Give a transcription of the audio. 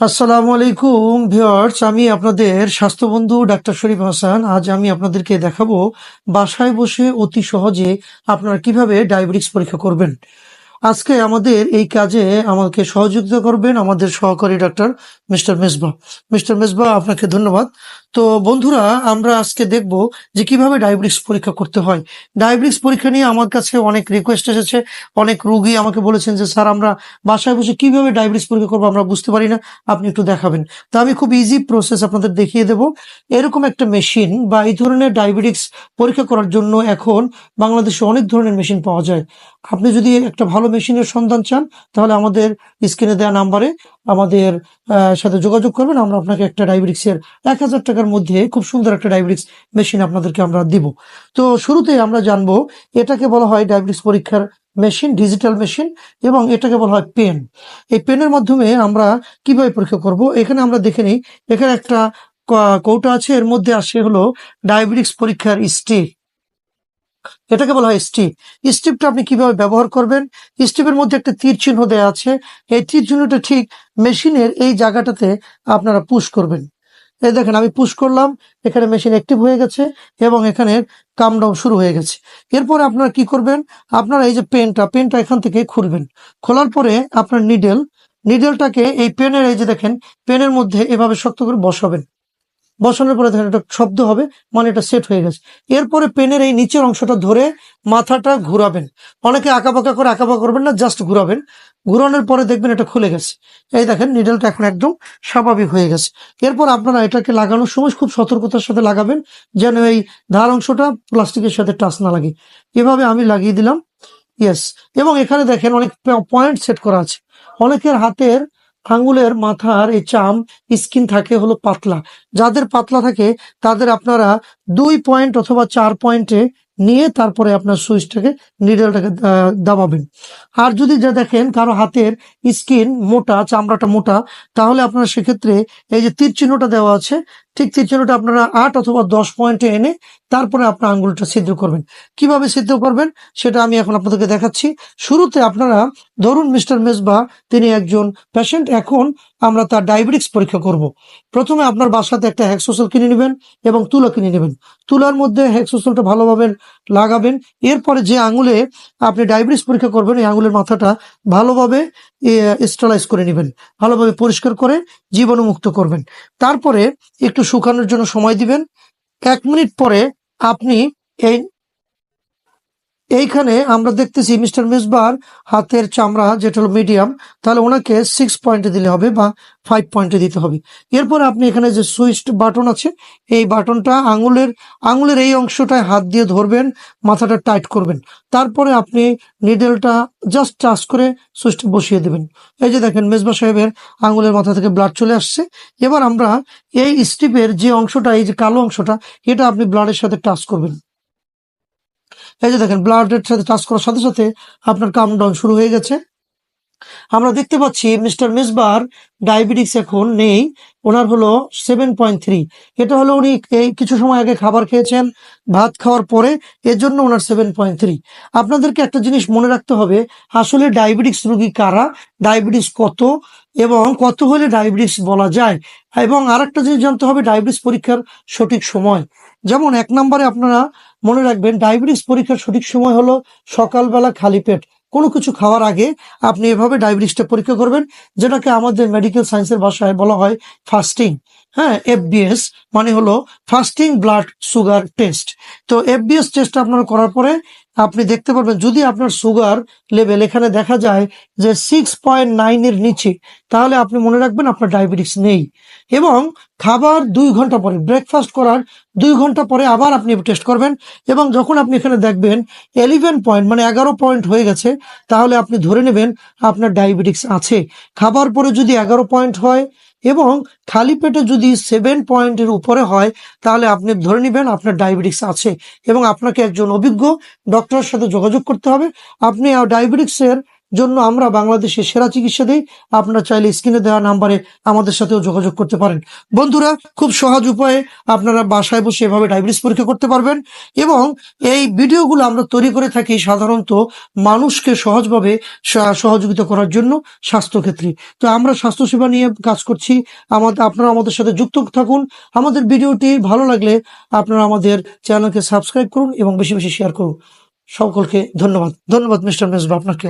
আসসালামু আলাইকুম ভিওর্স আমি আপনাদের স্বাস্থ্যবন্ধু ডাক্তার শরীফ হাসান। আজ আমি আপনাদেরকে দেখাবো বাসায় বসে অতি সহজে আপনারা কীভাবে ডায়াবেটিক্স পরীক্ষা করবেন। আজকে আমাদের এই কাজে আমাকে সহযোগিতা করবেন আমাদের সহকারী doctor mister Mejba. Mister Mejba, আপনাকে ধন্যবাদ। তো বন্ধুরা, আমরা আজকে দেখব যে কীভাবে ডায়াবেটিক্স পরীক্ষা করতে হয়। ডায়াবেটিক্স পরীক্ষা নিয়ে আমার কাছে অনেক রিকোয়েস্ট এসেছে, অনেক রোগী আমাকে বলেছেন যে, স্যার, আমরা বাসায় বসে কীভাবে ডায়াবেটিস পরীক্ষা করব আমরা বুঝতে পারি না, আপনি একটু দেখাবেন। তো আমি খুব ইজি প্রসেস আপনাদের দেখিয়ে দেব। এরকম একটা মেশিন বা এই ধরনের ডায়াবেটিক্স পরীক্ষা করার জন্য এখন বাংলাদেশে অনেক ধরনের মেশিন পাওয়া যায়। আপনি যদি একটা ভালো মেশিনের সন্ধান চান, তাহলে আমাদের স্ক্রিনে দেওয়া নাম্বারে আমাদের সাথে যোগাযোগ করবেন। আমরা আপনাকে একটা ডায়াবেটিক্সের এক হাজার টাকার মধ্যে খুব সুন্দর একটা ডায়াবেটিক্স মেশিন আপনাদেরকে আমরা দিব। তো শুরুতে আমরা জানব, এটাকে বলা হয় ডায়াবেটিক্স পরীক্ষার মেশিন, ডিজিটাল মেশিন, এবং এটাকে বলা হয় পেন। এই পেনের মাধ্যমে আমরা কীভাবে পরীক্ষা করব? এখানে আমরা দেখে নিই, এখানে একটা কৌটা আছে, এর মধ্যে আসে হলো ডায়াবেটিক্স পরীক্ষার স্টিক এটাকে বলা হয় স্টিপ। স্টিপটা আপনি কীভাবে ব্যবহার করবেন? স্টিপের মধ্যে একটা তীর চিহ্ন দেওয়া আছে। এই তীর চিহ্নটা ঠিক মেশিনের এই জায়গাটাতে আপনারা পুশ করবেন। এই দেখেন, আমি পুশ করলাম, এখানে মেশিন অ্যাক্টিভ হয়ে গেছে এবং এখানে কাম ডাউন শুরু হয়ে গেছে। এরপরে আপনারা কি করবেন? আপনারা এই যে পেনটা পেনটা এখান থেকে খুলবেন। খোলার পরে আপনার নিডেল, নিডেলটাকে এই পেনের, এই যে দেখেন, পেনের মধ্যে এভাবে শক্ত করে বসাবেন। বসানোর পরে দেখেন একটা শব্দ হবে মানে এটা সেট হয়ে গেছে। এরপরে পেনের এই নিচের অংশটা ধরে মাথাটা ঘুরাবেন। অনেকে আঁকাবাঁকা করে আঁকাবাঁকা করবেন না জাস্ট ঘুরাবেন। ঘুরানোর পরে দেখবেন এটা খুলে গেছে। এই দেখেন নিডলটা এখন একদম স্বাভাবিক হয়ে গেছে। এরপর আপনারা এটাকে লাগানোর সময় খুব সতর্কতার সাথে লাগাবেন, যেন এই ধার অংশটা প্লাস্টিকের সাথে টাচ না লাগে। এভাবে আমি লাগিয়ে দিলাম। ইয়েস এবং এখানে দেখেন অনেক পয়েন্ট সেট করা আছে। অনেকের হাতের আঙ্গুলের মাথার এই চাম স্কিন থাকে হলো পাতলা। যাদের পাতলা থাকে, তাদের আপনারা দুই পয়েন্ট অথবা চার পয়েন্টে নিয়ে তারপরে আপনার সুইচটাকে নিডলটাকে দাবাবেন। আর যদি যা দেখেন, কারও হাতের স্কিন মোটা, চামড়াটা মোটা, তাহলে আপনারা সেক্ষেত্রে এই যে তীর চিহ্নটা দেওয়া আছে, ঠিক তীর চিহ্নটা আপনারা আট অথবা দশ পয়েন্টে এনে তারপরে আপনার আঙ্গুলটা সিদ্ধ করবেন। কীভাবে সিদ্ধ করবেন? সেটা আমি এখন আপনাদেরকে দেখাচ্ছি। শুরুতে আপনারা, ধরুন মিস্টার মেজবা, তিনি একজন পেশেন্ট এখন আমরা তার ডায়াবেটিক্স পরীক্ষা করব। প্রথমে আপনার বাসাতে একটা হ্যাক্সোসেল কিনে নেবেন এবং তুলা কিনে নেবেন। তুলার মধ্যে হ্যাক্সোসেলটা ভালোভাবে লাগাবেন। এরপরে যে আঙুলে আপনি ডায়াবেটিস পরীক্ষা করবেন, এই আঙুলের মাথাটা ভালোভাবে স্টেলাইজ করে নেবেন। ভালোভাবে পরিষ্কার করে জীবাণুমুক্ত করবেন। তারপরে একটু শুকানোর জন্য সময় দিবেন। এক মিনিট পরে আপনি এই এইখানে আমরা দেখতেছি মিস্টার মিসবার হাতের চামড়া, যেটা হলো মিডিয়াম তাহলে ওনাকে সিক্স পয়েন্টে দিলে হবে বা ফাইভ পয়েন্টে দিতে হবে। এরপর আপনি এখানে যে সুইচ বাটন আছে, এই বাটনটা আঙুলের আঙুলের এই অংশটায় হাত দিয়ে ধরবেন, মাথাটা টাইট করবেন। তারপরে আপনি নিডেলটা জাস্ট টাচ করে সুইচটা বসিয়ে দেবেন। এই যে দেখেন মেজবা সাহেবের আঙুলের মাথা থেকে ব্লাড চলে আসছে। এবার আমরা এই স্টিপের যে অংশটা, এই যে কালো অংশটা, এটা আপনি ব্লাডের সাথে টাচ করবেন। এই যে দেখেন ব্লাডের সাথে টাচ করার সাথে সাথে আপনার কাম ডাউন শুরু হয়ে গেছে। আমরা দেখতে পাচ্ছি মিস্টার মিসবার ডায়াবেটিক্স এখন নেই, ওনার হলো সেভেন পয়েন্ট থ্রি এটা হলো উনি এই কিছু সময় আগে খাবার খেয়েছেন, ভাত খাওয়ার পরে, এর জন্য ওনার সেভেন পয়েন্ট থ্রি আপনাদেরকে একটা জিনিস মনে রাখতে হবে, আসলে ডায়াবেটিক্স রোগী কারা, ডায়াবেটিস কত এবং কত হলে ডায়াবেটিস বলা যায়, এবং আরেকটা জিনিস জানতে হবে, ডায়াবেটিস পরীক্ষার সঠিক সময়। যেমন এক নম্বরে আপনারা মনে রাখবেন, ডায়াবেটিস পরীক্ষার সঠিক সময় হলো সকালবেলা খালি পেট। কোনো কিছু খাওয়ার আগে আপনি এভাবে ডায়াবেটিসটা পরীক্ষা করবেন, যেটাকে আমাদের মেডিকেল সায়েন্সের ভাষায় বলা হয় ফাস্টিং হ্যাঁ এফবিএস মানে হলো ফাস্টিং ব্লাড সুগার টেস্ট তো এফবিএস টেস্ট আপনার করার পরে আপনি দেখতে পারবেন, যদি আপনার সুগার লেভেল এখানে দেখা যায় যে সিক্স পয়েন্ট নাইনের নিচে, তাহলে আপনি মনে রাখবেন আপনার ডায়াবেটিস নেই। এবং খাবার দুই ঘণ্টা পরে ব্রেকফাস্ট করার দুই ঘণ্টা পরে আবার আপনি টেস্ট করবেন। এবং যখন আপনি এখানে দেখবেন এলিভেন পয়েন্ট মানে এগারো পয়েন্ট হয়ে গেছে, তাহলে আপনি ধরে নেবেন আপনার ডায়াবেটিস আছে। খাবার পরে যদি এগারো পয়েন্ট হয় এবং খালি পেটে যদি সেভেন পয়েন্টের উপরে হয়, তাহলে আপনি ধরে নেবেন আপনার ডায়াবেটিক্স আছে এবং আপনাকে একজন অভিজ্ঞ ডক্টরের সাথে যোগাযোগ করতে হবে। আপনি ডায়াবেটিক্সের জন্য আমরা বাংলাদেশে সেরা চিকিৎসা দিই। আপনারা চাইলে স্ক্রিনে দেওয়া নাম্বারে আমাদের সাথেও যোগাযোগ করতে পারেন। বন্ধুরা, খুব সহজ উপায়ে আপনারা বাসায় বসে এভাবে ডায়াবেটিস পরীক্ষা করতে পারবেন এবং এই ভিডিওগুলো আমরা তৈরি করে থাকি সাধারণত মানুষকে সহজভাবে সহযোগিতা করার জন্য স্বাস্থ্যক্ষেত্রে। তো আমরা স্বাস্থ্যসেবা নিয়ে কাজ করছি। আমাদের আপনারা আমাদের সাথে যুক্ত থাকুন। আমাদের ভিডিওটি ভালো লাগলে আপনারা আমাদের চ্যানেলকে সাবস্ক্রাইব করুন এবং বেশি বেশি শেয়ার করুন। সকলকে ধন্যবাদ। ধন্যবাদ, মিস্টার মেজবা আপনাকে